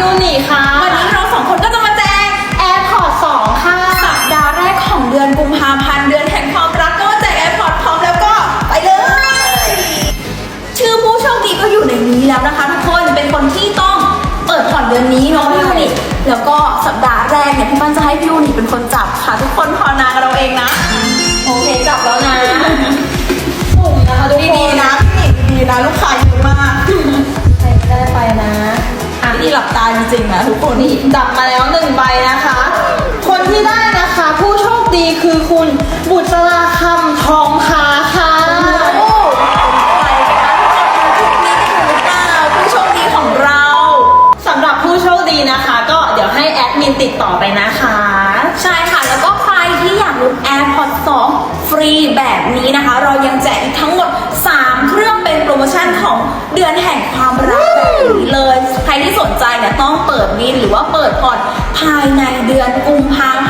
พี่อูนี่ค่ะ วันนี้เราสองคนก็จะมาแจก AirPods 2 ค่ะ สัปดาห์แรกของเดือนกุมภาพันธ์เดือนแห่งความรักก็มาแจกแอร์พอร์ตพร้อมแล้วก็ไปเลย ชื่อผู้โชคดีก็อยู่ในนี้แล้วนะคะทุกคน เป็นคนที่ต้องเปิดผ่อนเดือนนี้เนาะพี่ยูนิแล้วก็สัปดาห์แรกเนี่ยพี่ปั้นจะให้พี่ยูนิเป็นคนจับค่ะ ทุกคนพอนากับเราเองนะ หลับตาจริงๆนะทุกคนนี่จับมาแล้วหนึ่งใบนะคะ คนที่ได้นะคะ ผู้โชคดีคือคุณบุษราคำทองคาค่ะโอ้ไปกันนะทุกคนนี่หรือเปล่าผู้โชคดีของเราสำหรับผู้โชคดีนะคะ ก็เดี๋ยวให้แอดมินติดต่อไปนะคะ ใช่ค่ะ แล้วก็ใครที่อยากลุ้น AirPods 2ฟรีแบบนี้นะคะ เรายังแจกทั้งหมด ใครที่สนใจเนี่ยต้องเปิดมินหรือว่าเปิดพก่อนภายในเดือนกุมภาพันธ์